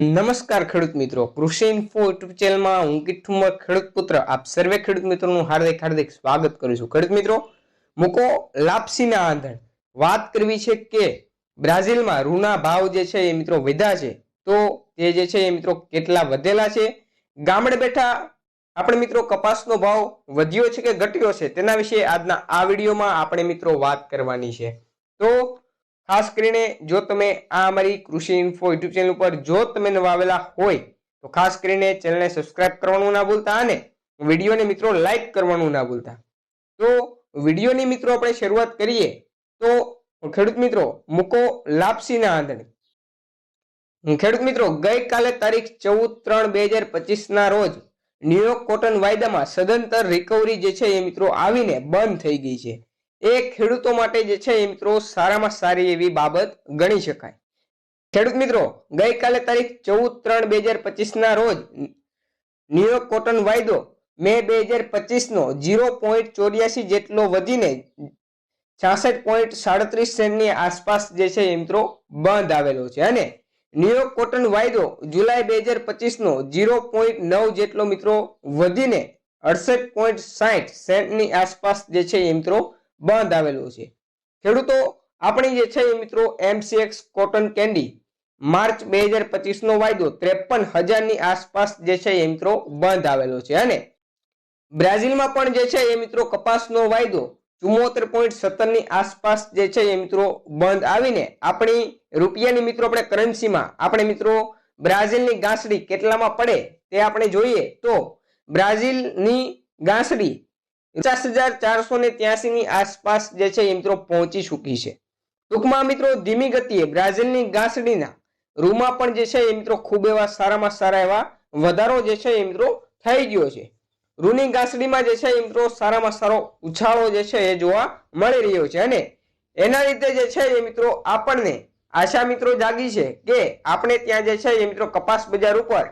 નમસ્કાર ખેડૂત મિત્રો. કૃષિ ઇન્ફો યુટ્યુબ ચેનલમાં હું કિઠુમર ખેડૂત પુત્ર. આપ સર્વે ખેડૂત મિત્રોનું હાર્દિક હાર્દિક સ્વાગત કરું છું. ખેડૂત મિત્રો, મૂકો લાપસીના આંધણ. વાત કરવી છે કે બ્રાઝિલમાં રૂના ભાવ જે છે એ મિત્રો વધ્યા છે. તો તે જે છે એ મિત્રો કેટલા વધેલા છે? ગામડે બેઠા આપણે મિત્રો કપાસનો ભાવ વધ્યો છે કે ઘટ્યો છે? તેના વિશે આજના આ વિડીયોમાં આપણે મિત્રો વાત કરવાની છે. તો ખાસ કરીને જો તમે આ અમારી કૃષિ ઇન્ફો યુટ્યુબ ચેનલ ઉપર જો તમે નવા આવેલા હોય, તો ખાસ કરીને ચેનલને સબસ્ક્રાઇબ કરવાનું ના ભૂલતા અને વિડીયોને મિત્રો લાઈક કરવાનું ના ભૂલતા. તો વિડીયોની મિત્રો આપણે શરૂઆત કરીએ, તો ખેડૂત મિત્રો, મૂકો લાપસીના આંધણે. ખેડૂત મિત્રો, ગઈકાલે તારીખ ચૌદ ત્રણ બે હજાર પચીસના રોજ ન્યુયોર્ક કોટન વાયદામાં સદંતર રિકવરી જે છે એ મિત્રો આવીને બંધ થઈ ગઈ છે. એ ખેડૂતો માટે જે છે એ મિત્રો સારામાં સારી એવી બાબત ગણી શકાય. ખેડૂત મિત્રો, ગઈકાલે તારીખ ચૌદ ત્રણ બે હજાર પચીસના રોજ ન્યુયોર્ક કોટન વાયદો મે બે હજાર પચીસનો ઝીરો પોઈન્ટ ચોર્યાસી જેટલો વધીને છાસઠ પોઈન્ટ સાડત્રીસ સેન્ટની આસપાસ જે છે એ મિત્રો બંધ આવેલો છે. અને ન્યુયોર્ક કોટન વાયદો જુલાઈ બે હજાર પચીસનો ઝીરો પોઈન્ટ નવ જેટલો મિત્રો વધીને અડસઠ પોઈન્ટ સાઠ સેન્ટની આસપાસ જે છે એ મિત્રો બંધ આવેલું છે. ખેડૂતો, આપણી જે છે એ મિત્રો એમસીએક્સ કોટન કેન્ડી માર્ચ બે હજાર પચીસનો વાયદો ત્રેપન હજારની આસપાસ જે છે એ મિત્રો બંધ આવેલો છે. અને બ્રાઝિલમાં પણ જે છે એ મિત્રો કપાસનો વાયદો ચુમ્મોતેર પોઈન્ટ સત્તરની આસપાસ જે છે એ મિત્રો બંધ આવીને આપણી રૂપિયાની મિત્રો આપણે કરન્સીમાં, આપણે મિત્રો બ્રાઝિલની ગાંસડી કેટલામાં પડે તે આપણે જોઈએ તો બ્રાઝિલની ગાંસડી પચાસ હજાર ચારસો ને ત્યાસી ની આસપાસ જે છે એ મિત્રો પહોંચી ચૂકી છે. ટૂંકમાં મિત્રો ધીમી ગતિએ બ્રાઝિલની ગાંસડીના રૂમાં પણ જે છે એ મિત્રો ખૂબ એવા સારામાં સારા એવા વધારો જે છે એ મિત્રો થઈ ગયો છે. રૂની ગાંસડીમાં જે છે એ મિત્રો સારામાં સારો ઉછાળો જે છે એ જોવા મળી રહ્યો છે અને એના લીધે જે છે એ મિત્રો આપણને આશા મિત્રો જાગી છે કે આપણે ત્યાં જે છે એ મિત્રો કપાસ બજાર ઉપર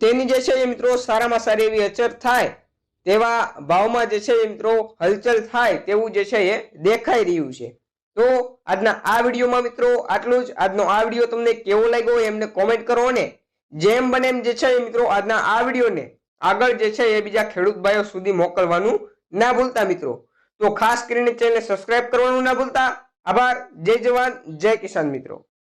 તેની જે છે એ મિત્રો સારામાં સારી એવી અસર થાય તેવા ભાવમાં જે છે મિત્રો હલચલ થાય તેવું જે છે એ દેખાઈ રહ્યું છે. તો આજના આ વિડીયોમાં મિત્રો આટલું જ. આજનો આ વીડિયો તમને કેવો લાગ્યો એમને કોમેન્ટ કરો અને જેમ બને એમ જે છે મિત્રો આજના આ વિડીયોને આગળ જે છે એ બીજા ખેડૂત ભાઈઓ સુધી મોકલવાનું ના ભૂલતા મિત્રો. તો ખાસ કરીને ચેનલ સબસ્ક્રાઇબ કરવાનું ના ભૂલતા. આભાર. જય જવાન. જય કિસાન મિત્રો.